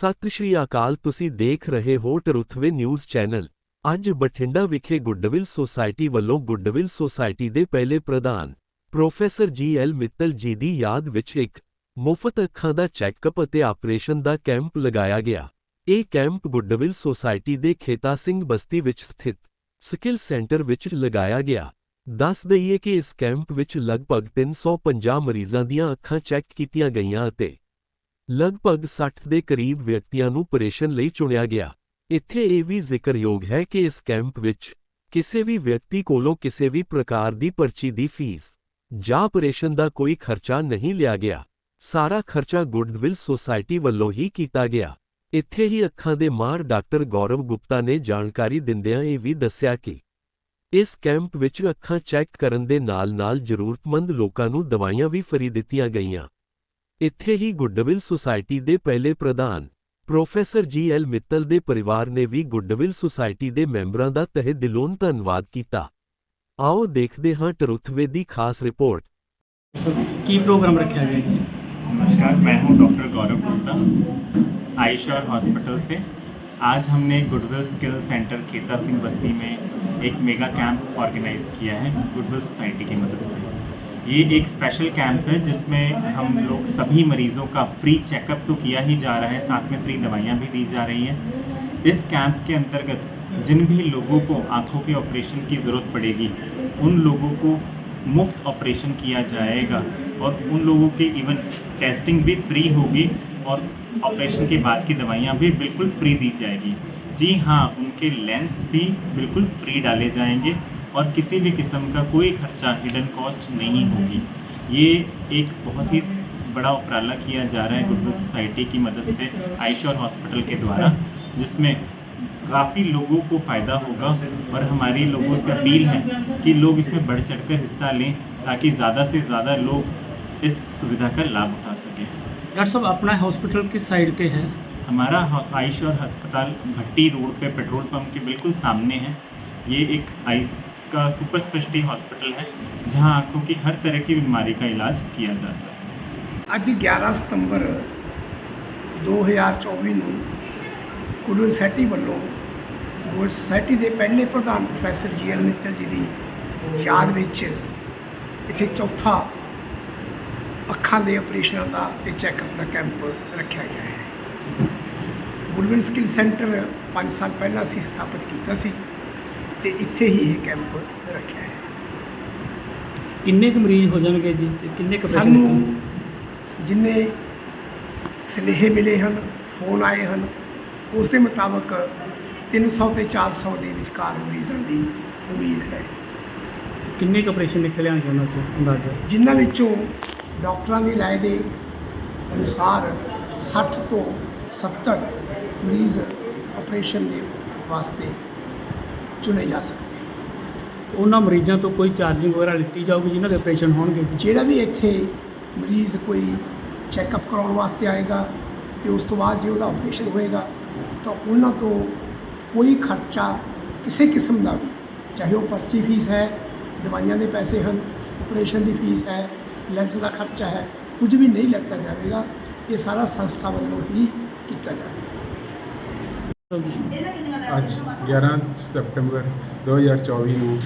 ਸਤਿ ਸ਼੍ਰੀ ਅਕਾਲ, ਤੁਸੀਂ ਦੇਖ ਰਹੇ ਹੋ ਟਰੁਥਵੇ ਨਿਊਜ਼ ਚੈਨਲ। ਅੱਜ ਬਠਿੰਡਾ ਵਿਖੇ ਗੁੱਡਵਿਲ ਸੁਸਾਇਟੀ ਵੱਲੋਂ ਗੁੱਡਵਿਲ ਸੁਸਾਇਟੀ ਦੇ ਪਹਿਲੇ ਪ੍ਰਧਾਨ, ਪ੍ਰੋਫੈਸਰ ਜੀ ਐਲ ਮਿੱਤਲ ਜੀ ਦੀ ਯਾਦ ਵਿੱਚ ਇੱਕ ਮੁਫਤ ਅੱਖਾਂ ਦਾ ਚੈੱਕਅਪ ਅਤੇ ਆਪਰੇਸ਼ਨ ਦਾ ਕੈਂਪ ਲਗਾਇਆ ਗਿਆ। ਇਹ ਕੈਂਪ ਗੁੱਡਵਿਲ ਸੁਸਾਇਟੀ ਦੇ ਖੇਤਾ ਸਿੰਘ ਬਸਤੀ ਵਿੱਚ ਸਥਿਤ ਸਕਿੱਲ ਸੈਂਟਰ ਵਿੱਚ ਲਗਾਇਆ ਗਿਆ। ਦੱਸ ਦਈਏ ਕਿ ਇਸ ਕੈਂਪ ਵਿੱਚ ਲਗਭਗ 350 ਮਰੀਜ਼ਾਂ ਦੀਆਂ ਅੱਖਾਂ ਚੈੱਕ ਕੀਤੀਆਂ ਗਈਆਂ ਅਤੇ ਲਗਭਗ 60 ਦੇ ਕਰੀਬ ਵਿਅਕਤੀਆਂ ਨੂੰ ਆਪਰੇਸ਼ਨ ਲਈ ਚੁਣਿਆ ਗਿਆ। ਇੱਥੇ ਇਹ ਵੀ ਜ਼ਿਕਰਯੋਗ ਹੈ ਕਿ ਇਸ ਕੈਂਪ ਵਿੱਚ ਕਿਸੇ ਵੀ ਵਿਅਕਤੀ ਕੋਲੋਂ ਕਿਸੇ ਵੀ ਪ੍ਰਕਾਰ ਦੀ ਪਰਚੀ ਦੀ ਫੀਸ ਜਾਂ ਆਪਰੇਸ਼ਨ ਦਾ ਕੋਈ ਖਰਚਾ ਨਹੀਂ ਲਿਆ ਗਿਆ। ਸਾਰਾ ਖਰਚਾ ਗੁੱਡਵਿਲ ਸੁਸਾਇਟੀ ਵੱਲੋਂ ਹੀ ਕੀਤਾ ਗਿਆ। ਇੱਥੇ ਹੀ ਅੱਖਾਂ ਦੇ ਮਾਹਰ ਡਾਕਟਰ ਗੌਰਵ ਗੁਪਤਾ ਨੇ ਜਾਣਕਾਰੀ ਦਿੰਦਿਆਂ ਇਹ ਵੀ ਦੱਸਿਆ ਕਿ ਇਸ ਕੈਂਪ ਵਿੱਚ ਅੱਖਾਂ ਚੈੱਕ ਕਰਨ ਦੇ ਨਾਲ-ਨਾਲ ਜ਼ਰੂਰਤਮੰਦ ਲੋਕਾਂ ਨੂੰ ਦਵਾਈਆਂ ਵੀ ਫਰੀ ਦਿੱਤੀਆਂ ਗਈਆਂ। ਇੱਥੇ ਹੀ ਗੁੱਡਵਿਲ ਸੁਸਾਇਟੀ ਦੇ ਪਹਿਲੇ ਪ੍ਰਧਾਨ ਪ੍ਰੋਫੈਸਰ ਜੀ ਐਲ ਮਿੱਤਲ ਦੇ ਪਰਿਵਾਰ ਨੇ ਵੀ ਗੁੱਡਵਿਲ ਸੁਸਾਇਟੀ ਦੇ ਮੈਂਬਰਾਂ ਦਾ ਤਹਿ ਦਿਲੋਂ ਧੰਨਵਾਦ ਕੀਤਾ ਆਓ ਦੇਖਦੇ ਹਾਂ ਟਰੁਥਵੇ ਦੀ ਖਾਸ ਰਿਪੋਰਟ ਸਰ ਕੀ ਪ੍ਰੋਗਰਾਮ ਰੱਖਿਆ ਗਿਆ ਜੀ नमस्कार मैं हूं डॉक्टर गौरव गुप्ता आयुष्मान हॉस्पिटल से आज हमने गुडविल स्किल सेंटर खेता सिंह बस्ती में एक मेगा कैंप ऑर्गेनाइज किया है गुडविल सोसाइटी की मदद से ये एक स्पेशल कैंप है जिसमें हम लोग सभी मरीजों का फ्री चेकअप तो किया ही जा रहा है, साथ में फ्री दवाइयाँ भी दी जा रही हैं। इस कैंप के अंतर्गत जिन भी लोगों को आँखों के ऑपरेशन की ज़रूरत पड़ेगी, उन लोगों को मुफ़्त ऑपरेशन किया जाएगा और उन लोगों के इवन टेस्टिंग भी फ्री होगी और ऑपरेशन के बाद की दवाइयाँ भी बिल्कुल फ्री दी जाएगी। जी हाँ उनके लेंस भी बिल्कुल फ्री डाले जाएँगे। और किसी भी किस्म का कोई खर्चा हिडन कॉस्ट नहीं होगी। ये एक बहुत ही बड़ा उपराला किया जा रहा है गुडविल सोसाइटी की मदद से आयशोर हॉस्पिटल के द्वारा जिसमें काफ़ी लोगों को फ़ायदा होगा और हमारी लोगों से अपील है कि लोग इसमें बढ़ चढ़ कर हिस्सा लें ताकि ज़्यादा से ज़्यादा लोग इस सुविधा का लाभ उठा सकें। डॉक्टर साहब अपना हॉस्पिटल किस साइड पे है? हमारा आयुष और अस्पताल भट्टी रोड पे पेट्रोल पंप के बिल्कुल सामने है। ये एक आयुष का सुपर स्पेशलिटी हॉस्पिटल है जहां आंखों की हर तरह की बीमारी का इलाज किया जाता है ਅੱਜ 11 ਸਤੰਬਰ 2024 ਨੂੰ ਕੁੱਲੂ ਸੋਸਾਇਟੀ ਵੱਲੋਂ ਗੋਲਡ ਸੋਸਾਇਟੀ ਦੇ ਪਹਿਲੇ ਪ੍ਰਧਾਨ ਪ੍ਰੋਫੈਸਰ ਜੀ ਐਲ ਮਿੱਤਲ ਜੀ ਦੀ ਯਾਦ ਵਿੱਚ ਇੱਥੇ ਚੌਥਾ ਅੱਖਾਂ ਦੇ ਆਪਰੇਸ਼ਨਾਂ ਦਾ ਤੇ ਚੈੱਕਅਪ ਦਾ ਕੈਂਪ ਰੱਖਿਆ ਗਿਆ ਹੈ ਗੁਡਵਿਲ ਸਕਿੱਲ ਸੈਂਟਰ 5 ਸਾਲ ਪਹਿਲਾਂ ਅਸੀਂ ਸਥਾਪਿਤ ਕੀਤਾ ਸੀ ਤੇ ਇੱਥੇ ਹੀ ਇਹ ਕੈਂਪ ਰੱਖਿਆ ਹੈ ਕਿੰਨੇ ਕੁ ਮਰੀਜ਼ ਹੋ ਜਾਣਗੇ ਜੀ ਤੇ ਕਿੰਨੇ ਕੁ patient ਸਾਨੂੰ ਜਿੰਨੇ ਸਨੇਹ ਮਿਲੇ ਹਨ ਫੋਨ ਆਏ ਹਨ ਉਸ ਦੇ ਮੁਤਾਬਕ 300 ਤੇ 400 ਦੇ ਵਿਚਕਾਰ ਮਰੀਜ਼ਾਂ ਦੀ ਉਮੀਦ ਹੈ ਕਿੰਨੇ ਕੁ ਆਪਰੇਸ਼ਨ ਨਿਕਲੇ ਆਣਗੇ ਉਹਨਾਂ ਚ ਅੰਦਾਜ਼ਾ ਜਿਨ੍ਹਾਂ ਵਿੱਚੋਂ ਡਾਕਟਰਾਂ ਦੀ رائے ਦੇ ਅਨੁਸਾਰ 60 ਤੋਂ 70 ਮਰੀਜ਼ ਆਪਰੇਸ਼ਨ ਦੇ ਵਾਸਤੇ ਚੁਣੇ ਜਾ ਸਕਦੇ ਹਨ। ਉਹਨਾਂ ਮਰੀਜ਼ਾਂ ਤੋਂ ਕੋਈ ਚਾਰਜਿੰਗ ਵਗੈਰਾ ਲਿੱਤੀ ਜਾਊਗੀ ਜਿਨ੍ਹਾਂ ਦੇ ਆਪਰੇਸ਼ਨ ਹੋਣਗੇ ਜੀ ਜਿਹੜਾ ਵੀ ਇੱਥੇ ਮਰੀਜ਼ ਕੋਈ ਚੈੱਕਅਪ ਕਰਾਉਣ ਵਾਸਤੇ ਆਏਗਾ ਤੇ ਉਸ ਤੋਂ ਬਾਅਦ ਜੇ ਉਹਦਾ ਆਪਰੇਸ਼ਨ ਹੋਏਗਾ ਤਾਂ ਉਹਨਾਂ ਤੋਂ ਕੋਈ ਖਰਚਾ ਕਿਸੇ ਕਿਸਮ ਦਾ ਵੀ ਚਾਹੇ ਉਹ ਪਰਚੀ ਫੀਸ ਹੈ ਦਵਾਈਆਂ ਦੇ ਪੈਸੇ ਹਨ ਆਪਰੇਸ਼ਨ ਦੀ ਫੀਸ ਹੈ ਲੈਂਸ ਦਾ ਖਰਚਾ ਹੈ ਕੁਝ ਵੀ ਨਹੀਂ ਲਿੱਤਾ ਜਾਵੇਗਾ ਇਹ ਸਾਰਾ ਸੰਸਥਾ ਵੱਲੋਂ ਹੀ ਕੀਤਾ ਜਾਵੇਗਾ ਅੱਜ 11 ਸਤੰਬਰ 2024 ਨੂੰ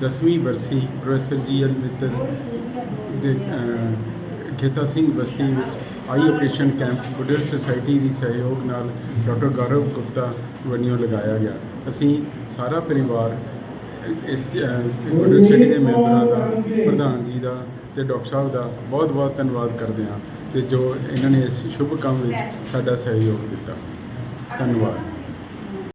10ਵੀਂ ਬਰਸੀ ਪ੍ਰੋਫੈਸਰ ਜੀ ਐਲ ਮਿੱਤਲ ਦੇ ਖੇਤਾ ਸਿੰਘ ਬਸਤੀ ਵਿੱਚ ਆਈ ਆਪਰੇਸ਼ਨ ਕੈਂਪ ਗੁੱਡਲ ਸੁਸਾਇਟੀ ਦੀ ਸਹਿਯੋਗ ਨਾਲ ਡਾਕਟਰ ਗੌਰਵ ਗੁਪਤਾ ਵੱਲੋਂ ਲਗਾਇਆ ਗਿਆ। ਅਸੀਂ ਸਾਰਾ ਪਰਿਵਾਰ ਇਸ ਗੁੱਡਲ ਸੁਸਾਇਟੀ ਦੇ ਮੈਂਬਰਾਂ ਦਾ ਪ੍ਰਧਾਨ ਜੀ ਦਾ ਤੇ ਡਾਕਟਰ ਸਾਹਿਬ ਦਾ ਬਹੁਤ ਬਹੁਤ ਧੰਨਵਾਦ ਕਰਦੇ ਹਾਂ ਤੇ ਜੋ ਇਹਨਾਂ ਨੇ ਇਸ ਸ਼ੁਭ ਕੰਮ ਵਿੱਚ ਸਾਡਾ ਸਹਿਯੋਗ ਦਿੱਤਾ। ਧੰਨਵਾਦ